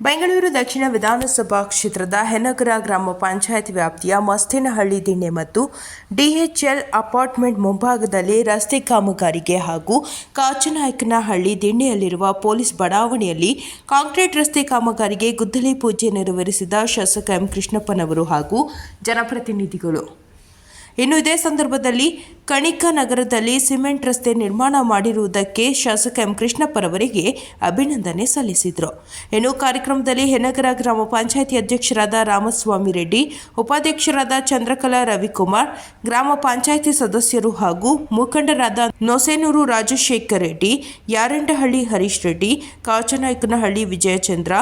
ಬೆಂಗಳೂರು ದಕ್ಷಿಣ ವಿಧಾನಸಭಾ ಕ್ಷೇತ್ರದ ಹೆನಗರ ಗ್ರಾಮ ಪಂಚಾಯತ್ ವ್ಯಾಪ್ತಿಯ ಮಸ್ತೇನಹಳ್ಳಿ ದಿಣ್ಣೆ ಮತ್ತು ಡಿಎಚ್ಎಲ್ ಅಪಾರ್ಟ್ಮೆಂಟ್ ಮುಂಭಾಗದಲ್ಲಿ ರಸ್ತೆ ಕಾಮಗಾರಿಗೆ ಹಾಗೂ ಕಾಚನಾಯಕನಹಳ್ಳಿ ದಿಣ್ಣೆಯಲ್ಲಿರುವ ಪೊಲೀಸ್ ಬಡಾವಣೆಯಲ್ಲಿ ಕಾಂಕ್ರೀಟ್ ರಸ್ತೆ ಕಾಮಗಾರಿಗೆ ಗುದ್ದಲಿ ಪೂಜೆ ನೆರವೇರಿಸಿದ ಶಾಸಕ ಎಂ ಕೃಷ್ಣಪ್ಪನವರು ಹಾಗೂ ಜನಪ್ರತಿನಿಧಿಗಳು. ಇನ್ನು ಇದೇ ಸಂದರ್ಭದಲ್ಲಿ ಕಣಿಕ ನಗರದಲ್ಲಿ ಸಿಮೆಂಟ್ ರಸ್ತೆ ನಿರ್ಮಾಣ ಮಾಡಿರುವುದಕ್ಕೆ ಶಾಸಕ ಎಂ ಕೃಷ್ಣಪ್ಪರವರಿಗೆ ಅಭಿನಂದನೆ ಸಲ್ಲಿಸಿದರು. ಇನ್ನು ಕಾರ್ಯಕ್ರಮದಲ್ಲಿ ಹೆನಗರ ಗ್ರಾಮ ಪಂಚಾಯಿತಿ ಅಧ್ಯಕ್ಷರಾದ ರಾಮಸ್ವಾಮಿ ರೆಡ್ಡಿ, ಉಪಾಧ್ಯಕ್ಷರಾದ ಚಂದ್ರಕಲಾ ರವಿಕುಮಾರ್, ಗ್ರಾಮ ಪಂಚಾಯಿತಿ ಸದಸ್ಯರು ಹಾಗೂ ಮುಖಂಡರಾದ ನೊಸೇನೂರು ರಾಜಶೇಖರ್ ರೆಡ್ಡಿ, ಯಾರಂಡಹಳ್ಳಿ ಹರೀಶ್ ರೆಡ್ಡಿ, ಕಾಚನಾಯಕನಹಳ್ಳಿ ವಿಜಯಚಂದ್ರ,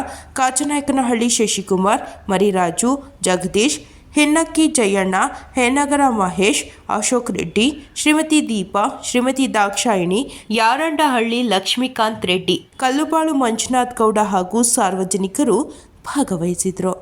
ಕಾಚನಾಯಕನಹಳ್ಳಿ ಶಶಿಕುಮಾರ್, ಮರಿರಾಜು, ಜಗದೀಶ್ ಹಿನ್ನಕ್ಕಿ ಜಯಣ್ಣ, ಹೆನಗರ ಮಹೇಶ್, ಅಶೋಕ್ ರೆಡ್ಡಿ, ಶ್ರೀಮತಿ ದೀಪಾ, ಶ್ರೀಮತಿ ದಾಕ್ಷಾಯಿಣಿ, ಯಾರಂಡಹಳ್ಳಿ ಲಕ್ಷ್ಮೀಕಾಂತ್ ರೆಡ್ಡಿ, ಕಲ್ಲುಬಾಳು ಮಂಜುನಾಥ್ ಗೌಡ ಹಾಗೂ ಸಾರ್ವಜನಿಕರು ಭಾಗವಹಿಸಿದರು.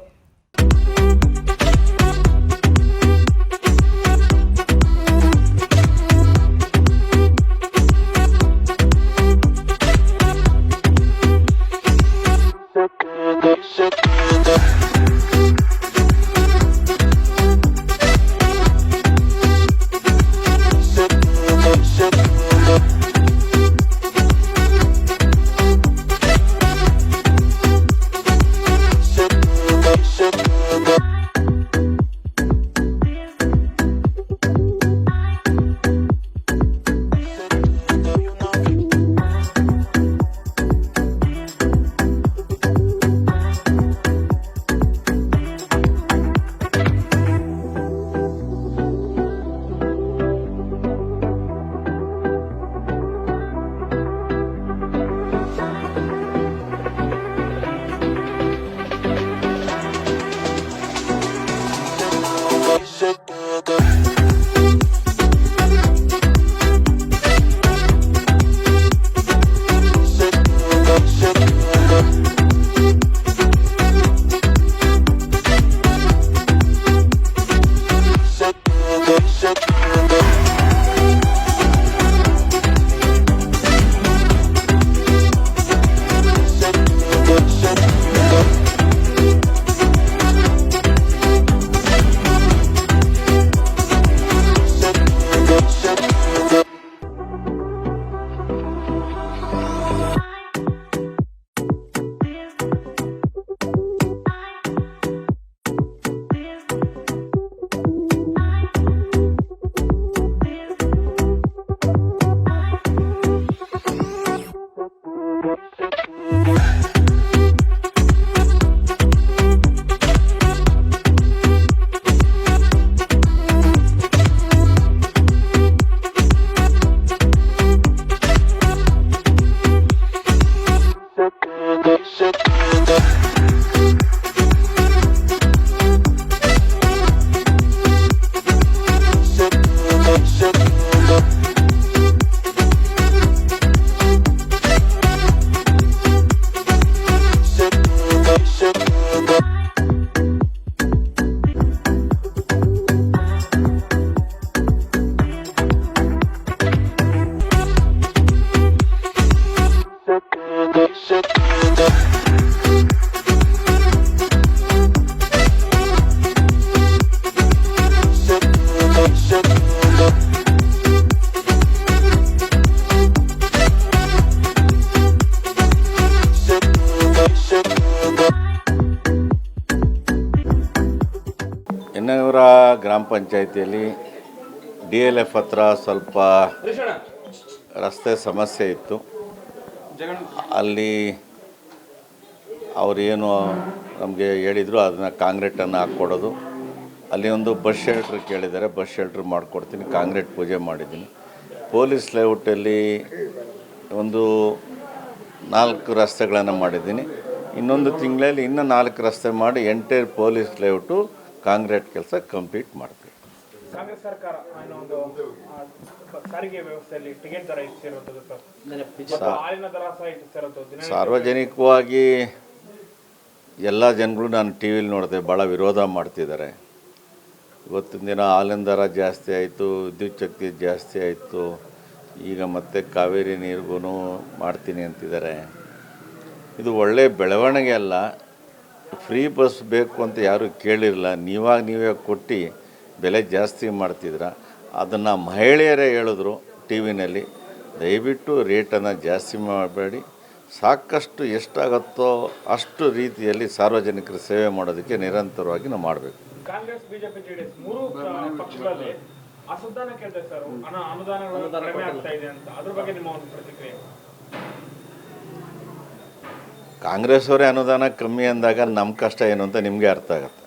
ಎನ್ನವರ ಗ್ರಾಮ ಪಂಚಾಯಿತಿಯಲ್ಲಿ ಡಿ ಎಲ್ ಎಫ್ ಹತ್ರ ಸ್ವಲ್ಪ ರಸ್ತೆ ಸಮಸ್ಯೆ ಇತ್ತು. ಅಲ್ಲಿ ಅವರೇನು ನಮಗೆ ಹೇಳಿದರು, ಅದನ್ನು ಕಾಂಕ್ರೀಟನ್ನು ಹಾಕ್ಕೊಡೋದು. ಅಲ್ಲಿ ಒಂದು ಬಸ್ ಶೆಲ್ಟ್ರ್ ಕೇಳಿದ್ದಾರೆ, ಬಸ್ ಶೆಲ್ಟ್ರ್ ಮಾಡಿಕೊಡ್ತೀನಿ, ಕಾಂಕ್ರೀಟ್ ಪೂಜೆ ಮಾಡಿದ್ದೀನಿ. ಪೊಲೀಸ್ ಲೇಔಟಲ್ಲಿ ಒಂದು ನಾಲ್ಕು ರಸ್ತೆಗಳನ್ನು ಮಾಡಿದ್ದೀನಿ. ಇನ್ನೊಂದು ತಿಂಗಳಲ್ಲಿ ಇನ್ನೂ ನಾಲ್ಕು ರಸ್ತೆ ಮಾಡಿ, ಎಂಟೈರ್ ಪೊಲೀಸ್ ಲೇಔಟು ಕಾಂಕ್ರೀಟ್ ಕೆಲಸ ಕಂಪ್ಲೀಟ್ ಮಾಡ್ತೀವಿ ಕಾಂಗ್ರೆಸ್ ಸರ್ಕಾರ ಏನೋ ಒಂದು ಸಾರಿಗೆ ವ್ಯವಸ್ಥೆಯಲ್ಲಿ ಟಿಕೆಟ್ ದರ ಹೆಚ್ಚಿರುವಂಥದ್ದು ಸರ್. ಮತ್ತು ಹಾಲಿನ ದರ ಸಹ ಹೆಚ್ಚಿರುವಂಥದ್ದು ದಿನ ಸಾರ್ವಜನಿಕವಾಗಿ ಎಲ್ಲ ಜನಗಳು ನಾನು ಟಿ ವಿಲಿ ನೋಡಿದೆ ಭಾಳ ವಿರೋಧ ಮಾಡ್ತಿದ್ದಾರೆ. ಇವತ್ತಿನ ದಿನ ಹಾಲಿನ ದರ ಜಾಸ್ತಿ ಆಯಿತು ವಿದ್ಯುತ್ ಶಕ್ತಿ ಜಾಸ್ತಿ ಆಯಿತು ಈಗ ಮತ್ತೆ ಕಾವೇರಿ ನೀರಿಗೂ ಮಾಡ್ತೀನಿ ಅಂತಿದ್ದಾರೆ. ಇದು ಒಳ್ಳೆಯ ಬೆಳವಣಿಗೆ ಅಲ್ಲ ಫ್ರೀ ಬಸ್ ಬೇಕು ಅಂತ ಯಾರೂ ಕೇಳಿರಲಿಲ್ಲ ನೀವಾಗ ನೀವೇ ಕೊಟ್ಟು ಬೆಲೆ ಜಾಸ್ತಿ ಮಾಡ್ತಿದ್ರ ಅದನ್ನು ಮಹಿಳೆಯರೇ ಹೇಳಿದ್ರು ಟಿ ವಿನಲ್ಲಿ. ದಯವಿಟ್ಟು ರೇಟನ್ನು ಜಾಸ್ತಿ ಮಾಡಬೇಡಿ. ಸಾಕಷ್ಟು ಎಷ್ಟಾಗುತ್ತೋ ಅಷ್ಟು ರೀತಿಯಲ್ಲಿ ಸಾರ್ವಜನಿಕರ ಸೇವೆ ಮಾಡೋದಕ್ಕೆ ನಿರಂತರವಾಗಿ ನಾವು ಮಾಡಬೇಕು. ಕಾಂಗ್ರೆಸ್, ಬಿಜೆಪಿ ಮೂರು ಪಕ್ಷಗಳಲ್ಲಿ ಕೇಳ್ತಾ ಸರ್. ಅನುದಾನಗಳು ಕಡಿಮೆ ಆಗ್ತಾ ಇದೆ ಅಂತ. ಅದ್ರ ಬಗ್ಗೆ ನಿಮ್ಮ ಒಂದು ಪ್ರತಿಕ್ರಿಯೆ? ಕಾಂಗ್ರೆಸ್ ಅವರೇ ಅನುದಾನ ಕಮ್ಮಿ ಅಂದಾಗ ನಮ್ಮ ಕಷ್ಟ ಏನು ಅಂತ ನಿಮಗೆ ಅರ್ಥ ಆಗುತ್ತೆ.